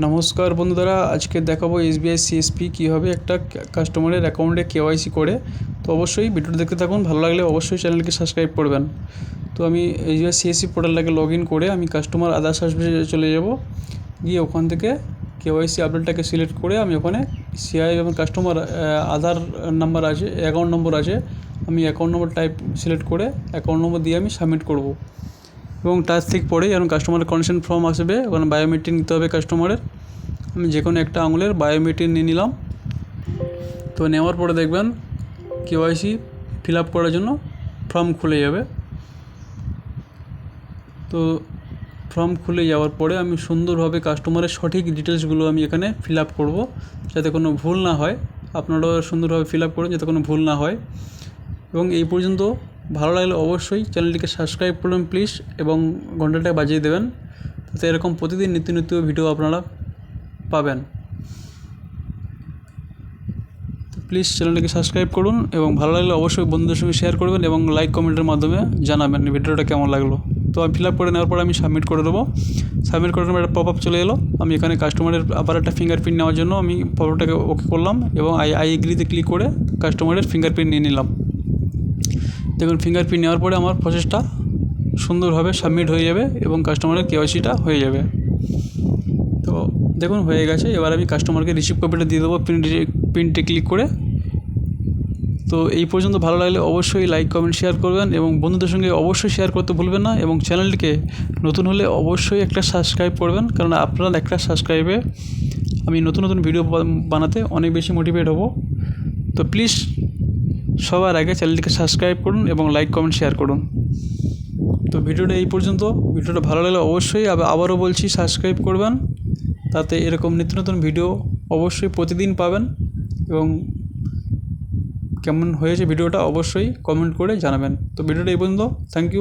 নমস্কার বন্ধুরা আজকে দেখাবো এসবিআই সিএসপি কীভাবে একটা কাস্টমারের অ্যাকাউন্টে কেওয়াইসি করে। তো অবশ্যই ভিডিওটা দেখতে থাকুন, ভালো লাগলে অবশ্যই চ্যানেলকে সাবস্ক্রাইব করবেন। তো আমি এসবিআই সিএসপি পোর্টালটাকে লগ ইন করে আমি কাস্টমার আধার সার্ভিসে চলে যাব। গিয়ে ওখান থেকে কেওয়াইসি আপডেটটাকে সিলেক্ট করে আমি ওখানে সিআই এবং কাস্টমার আধার নাম্বার আছে অ্যাকাউন্ট নম্বর আছে, আমি অ্যাকাউন্ট নম্বর টাইপ সিলেক্ট করে অ্যাকাউন্ট নম্বর দিয়ে আমি সাবমিট করব। এবং তার ঠিক পরে যখন কাস্টমারের কন্ডিশন ফর্ম আসবে, ওখানে বায়োমেট্রিক নিতে হবে কাস্টমারের আমি যে কোনো একটা আঙুলের বায়োমেট্রিক নিয়ে নিলাম। তো নেওয়ার পরে দেখবেন কেওয়াইসি ফিল আপ করার জন্য ফর্ম খুলে যাবে। তো ফর্ম খুলে যাওয়ার পরে আমি সুন্দরভাবে কাস্টমারের সঠিক ডিটেলসগুলো আমি এখানে ফিল আপ করব, যাতে কোনো ভুল না হয়। আপনারাও সুন্দরভাবে ফিল আপ করুন, যাতে কোনো ভুল না হয়। এবং এই পর্যন্ত ভালো লাগলে অবশ্যই চ্যানেলটিকে সাবস্ক্রাইব করুন প্লিজ এবং ঘন্টাটা বাজিয়ে দেবেন যাতে এরকম প্রতিদিন নিত্য নিত্য ভিডিও আপনারা পাবেন। তো প্লিজ চ্যানেলটিকে সাবস্ক্রাইব করুন এবং ভালো লাগলে অবশ্যই বন্ধুদের সঙ্গে শেয়ার করবেন এবং লাইক, কমেন্টের মাধ্যমে জানাবেন ভিডিওটা কেমন লাগল। তো আমি ফিল আপ করে নেওয়ার পর আমি সাবমিট করে দেবো। সাবমিট করার পর একটা পপ আপ চলে এলো। আমি এখানে কাস্টমারের আবার একটা ফিঙ্গারপ্রিন্ট নেওয়ার জন্য আমি পপ আপটাকে ওকে করলাম এবং আই আই এগ্রিতে ক্লিক করে কাস্টমারের ফিঙ্গারপ্রিন্ট নিয়ে নিলাম। দেখুন ফিঙ্গারপ্রিন্ট নেওয়ার পরে আমার প্রসেসটা সুন্দরভাবে সাবমিট হয়ে যাবে এবং কাস্টমারের কেওয়াইসিটা হয়ে যাবে। তো দেখুন, হয়ে গেছে। এবার আমি কাস্টমারকে রিসিভ কপিটা দিয়ে দেবো প্রিন্ট প্রিন্টে ক্লিক করে। তো এই পর্যন্ত ভালো লাগলে অবশ্যই লাইক কমেন্ট শেয়ার করবেন এবং বন্ধুদের সঙ্গে অবশ্যই শেয়ার করতে ভুলবেন না এবং চ্যানেলটিকে নতুন হলে অবশ্যই একটা সাবস্ক্রাইব করবেন, কারণ আপনার একটা সাবস্ক্রাইবে আমি নতুন নতুন ভিডিও বানাতে অনেক বেশি মোটিভেট হব। তো প্লিজ সবার আগে চ্যানেলটিকে সাবস্ক্রাইব করুন এবং লাইক, কমেন্ট, শেয়ার করুন। তো ভিডিওটা এই পর্যন্ত। ভিডিওটা ভালো লাগলে অবশ্যই আবার, আবারও বলছি, সাবস্ক্রাইব করবেন। তাতে এরকম নিত্য নতুন ভিডিও অবশ্যই প্রতিদিন পাবেন এবং কেমন হয়েছে ভিডিওটা অবশ্যই কমেন্ট করে জানাবেন। তো ভিডিওটা এই পর্যন্ত। Thank you